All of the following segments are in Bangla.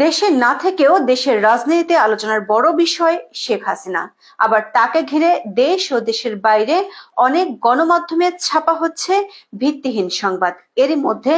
দেশে না থেকেও দেশের রাজনীতিতে আলোচনার বড় বিষয় শেখ হাসিনা। আবার তাকে ঘিরে দেশ ও দেশের বাইরে অনেক গণমাধ্যমে ছাপা হচ্ছে ভিত্তিহীন সংবাদ। এরই মধ্যে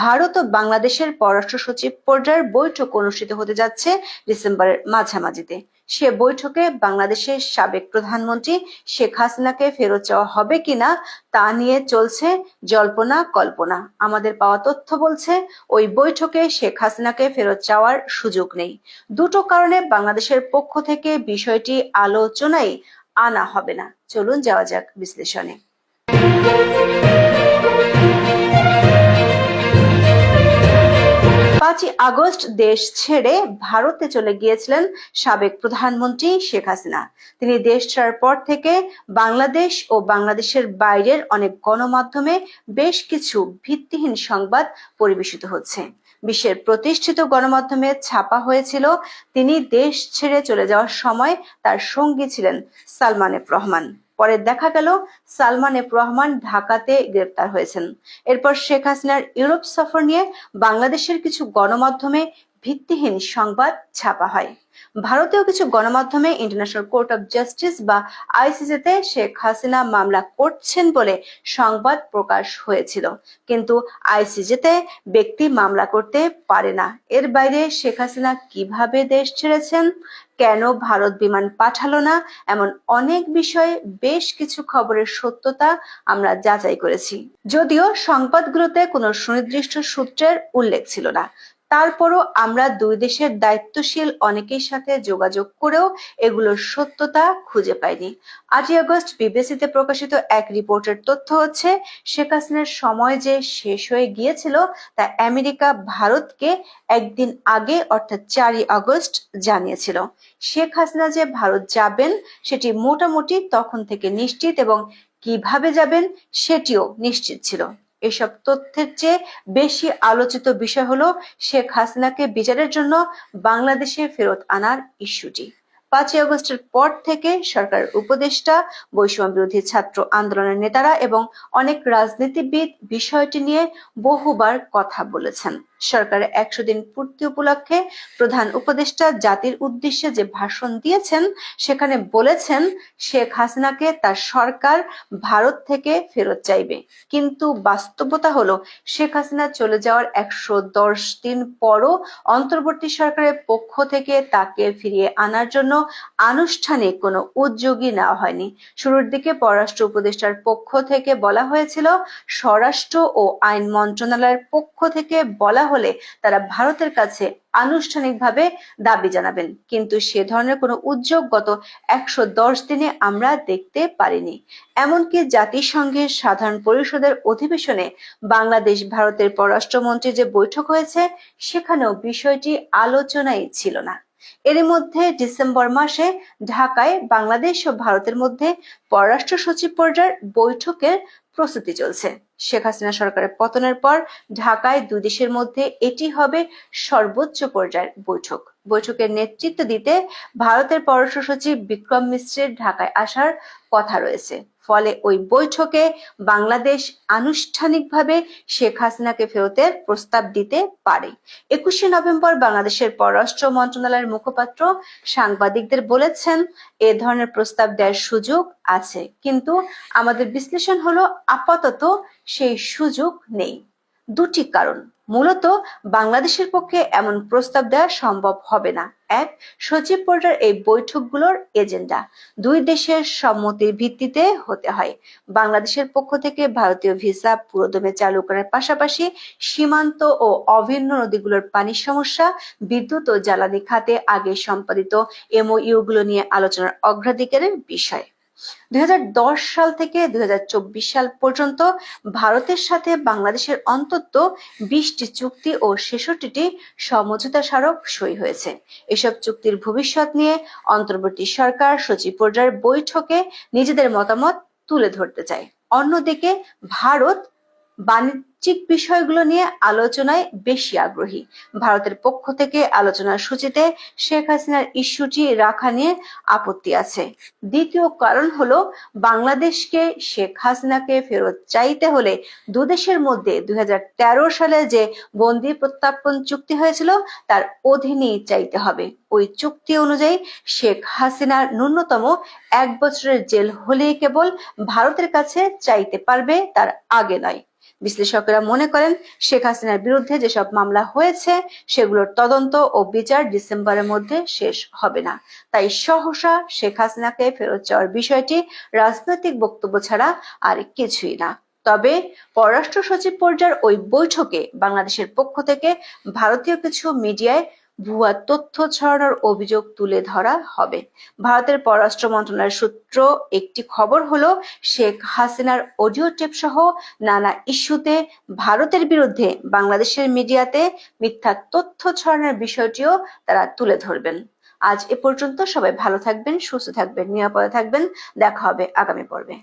ভারত ও বাংলাদেশের পররাষ্ট্র সচিব পর্যায়ের বৈঠক অনুষ্ঠিত হতে যাচ্ছে ডিসেম্বরের মাঝামাঝিতে। সে বৈঠকে বাংলাদেশের সাবেক প্রধানমন্ত্রী শেখ হাসিনাকে ফেরত চাওয়া হবে কিনা তা নিয়ে চলছে জল্পনা কল্পনা। আমাদের পাওয়া তথ্য বলছে, ওই বৈঠকে শেখ হাসিনাকে ফেরত চাওয়ার সুযোগ নেই। দুটো কারণে বাংলাদেশের পক্ষ থেকে বিষয়টি আলোচনায় আনা হবে না। চলুন যাওয়া যাক বিশ্লেষণে। পাঁচই আগস্ট দেশ ছেড়ে ভারতে চলে গিয়েছিলেন সাবেক প্রধানমন্ত্রী শেখ হাসিনা। তিনি দেশ ছাড়ার পর থেকে বাংলাদেশ ও বাংলাদেশের বাইরের অনেক গণমাধ্যমে বেশ কিছু ভিত্তিহীন সংবাদ পরিবেশিত হচ্ছে। বিশ্বের প্রতিষ্ঠিত গণমাধ্যমে ছাপা হয়েছিল, তিনি দেশ ছেড়ে চলে যাওয়ার সময় তার সঙ্গী ছিলেন সালমান রহমান। পরে দেখা গেল সালমান এফ রহমান ঢাকাতে গ্রেপ্তার হয়েছেন। এরপর শেখ হাসিনার ইউরোপ সফর নিয়ে বাংলাদেশের কিছু গণমাধ্যমে ভিত্তিহীন সংবাদ ছাপা হয়। ভারতীয় কিছু গণমাধ্যমে ইন্টারন্যাশনাল কোর্ট অফ জাস্টিস বা আইসিজেতে শেখ হাসিনা মামলা করছেন বলে সংবাদ প্রকাশ হয়েছিল। কিন্তু আইসিজেতে ব্যক্তি মামলা করতে পারে না। এর বাইরে শেখ হাসিনা কীভাবে দেশ ছেড়েছেন? কেন ভারত বিমান পাঠালো না? এমন অনেক বিষয়ে বেশ কিছু খবরের সত্যতা আমরা যাচাই করেছি। যদিও সংবাদগুলোতে কোনো সুনির্দিষ্ট সূত্রের উল্লেখ ছিল না। তারপরও আমরা দুই দেশের দায়িত্বশীল অনেকের সাথে যোগাযোগ করেও এগুলোর সত্যতা খুঁজে পাইনি। আটই আগস্ট বিবিসিতে প্রকাশিত এক রিপোর্টের তথ্য হচ্ছে, শেখ হাসিনার সময় যে শেষ হয়ে গিয়েছিল, তা আমেরিকা ভারতকে একদিন আগে, অর্থাৎ চারই আগস্ট, জানিয়েছিল। শেখ হাসিনা যে ভারত যাবেন, সেটি মোটামুটি তখন থেকে নিশ্চিত এবং কীভাবে যাবেন, সেটিও নিশ্চিত ছিল। এসব তথ্যের চেয়ে বেশি আলোচিত বিষয় হলো শেখ হাসিনাকে বিচারের জন্য বাংলাদেশে ফেরত আনার ইস্যুটি। পাঁচই আগস্টের পর থেকে সরকার উপদেষ্টা বৈষম্য বিরোধী ছাত্র আন্দোলনের নেতারা এবং অনেক রাজনীতিবিদ বিষয়টি নিয়ে বহুবার কথা বলেছেন। সরকারের একশো দিন পূর্তি উপলক্ষে প্রধান উপদেষ্টা জাতির উদ্দেশ্যে যে ভাষণ দিয়েছেন, সেখানে বলেছেন, শেখ হাসিনাকে তার সরকার ভারত থেকে ফেরত চাইবে। কিন্তু বাস্তবতা হলো, শেখ হাসিনা চলে যাওয়ার একশো দশ দিন পরও অন্তর্বর্তী সরকারের পক্ষ থেকে তাকে ফিরিয়ে আনার জন্য আনুষ্ঠানিক কোনো উদ্যোগই নেওয়া হয়নি। শুরুর দিকে পররাষ্ট্র উপদেষ্টার পক্ষ থেকে বলা হয়েছিল, স্বরাষ্ট্র ও আইন মন্ত্রণালয়ের পক্ষ থেকে বলা হলে তারা ভারতের কাছে আনুষ্ঠানিকভাবে দাবি জানাবেন। কিন্তু সে ধরনের কোনো উদ্যোগ গত একশো দশ দিনে আমরা দেখতে পারিনি। এমনকি জাতিসংঘের সাধারণ পরিষদের অধিবেশনে বাংলাদেশ ভারতের পররাষ্ট্রমন্ত্রী যে বৈঠক হয়েছে, সেখানেও বিষয়টি আলোচনাই ছিল না। এর মধ্যে ডিসেম্বর মাসে ঢাকায় বাংলাদেশ ও ভারতের মধ্যে পররাষ্ট্র সচিব পর্যায়ের বৈঠকের প্রস্তুতি চলছে। শেখ হাসিনা সরকারের পতনের পর ঢাকায় দুই দেশের মধ্যে এটি হবে সর্বোচ্চ পর্যায়ের বৈঠক। বৈঠকের নেতৃত্ব দিতে ভারতের পররাষ্ট্র সচিব বিক্রম মিশ্রের ঢাকায় আসার কথা রয়েছে। ফলে ওই বৈঠকে বাংলাদেশ আনুষ্ঠানিকভাবে শেখ হাসিনাকে ফেরতের প্রস্তাব দিতে পারে। একুশে নভেম্বর বাংলাদেশের পররাষ্ট্র মন্ত্রণালয়ের মুখপাত্র সাংবাদিকদের বলেছেন, এ ধরনের প্রস্তাব দেওয়ার সুযোগ আছে, কিন্তু আমাদের বিশ্লেষণ হলো আপাতত সেই সুযোগ নেই। দুটি কারণ। মূলত বাংলাদেশের পক্ষে এমন প্রস্তাব দেওয়া সম্ভব হবে না। এক, সচিব পর্যায়ের এই বৈঠকগুলোর এজেন্ডা। দুই দেশের সম্মতির ভিত্তিতে হতে হয়। বাংলাদেশের পক্ষ থেকে ভারতীয় ভিসা পুরোদমে চালু করার পাশাপাশি সীমান্ত ও অভিন্ন নদীগুলোর পানির সমস্যা, বিদ্যুৎ ও জ্বালানি খাতে আগে সম্পাদিত এমওইউ গুলো নিয়ে আলোচনার অগ্রাধিকারের বিষয়। দুই সাল থেকে দুই সাল পর্যন্ত ভারতের সাথে বাংলাদেশের অন্তত বিশটি চুক্তি ও ছেষট্টিটি সমঝোতা স্মারক সই হয়েছে। এসব চুক্তির ভবিষ্যৎ নিয়ে অন্তর্বর্তী সরকার সচিব পর্যায়ের বৈঠকে নিজেদের মতামত তুলে ধরতে চায়। অন্যদিকে ভারত বাণিজ্যিক বিষয়গুলো নিয়ে আলোচনায় বেশি আগ্রহী। ভারতের পক্ষ থেকে আলোচনার সূচিতে শেখ হাসিনার ইস্যুটি রাখা নিয়ে আপত্তি আছে। দ্বিতীয় কারণ হলো, বাংলাদেশকে শেখ হাসিনাকে ফেরত চাইতে হলে দুদেশের মধ্যে দুই হাজার তেরো সালে যে বন্দি প্রত্যার্পণ চুক্তি হয়েছিল, তার অধীনেই চাইতে হবে। ওই চুক্তি অনুযায়ী শেখ হাসিনার ন্যূনতম এক বছরের জেল হলেই কেবল ভারতের কাছে চাইতে পারবে তার আগে নয়। বিশ্লেষকেরা মনে করেন শেখ হাসিনার বিরুদ্ধে যেসব মামলা হয়েছে, সেগুলোর তদন্ত ও বিচার ডিসেম্বরের মধ্যে শেষ হবে না। তাই সহসা শেখ হাসিনাকে ফেরত চাওয়ার বিষয়টি রাজনৈতিক বক্তব্য ছাড়া আর কিছুই না। তবে পররাষ্ট্র সচিব পর্যায়ের ওই বৈঠকে বাংলাদেশের পক্ষ থেকে ভারতীয় কিছু মিডিয়ায় ভুয়া তথ্য ছড়ানোর অভিযোগ তুলে ধরা হবে। ভারতের পররাষ্ট্র মন্ত্রণালয়ের সূত্র একটি খবর হলো, শেখ হাসিনার অডিও টেপ সহ নানা ইস্যুতে ভারতের বিরুদ্ধে বাংলাদেশের মিডিয়াতে মিথ্যা তথ্য ছড়ানোর বিষয়টিও তারা তুলে ধরবেন। আজ এ পর্যন্ত সবাই ভালো থাকবেন, সুস্থ থাকবেন, নিরাপদে থাকবেন। দেখা হবে আগামী পর্বে।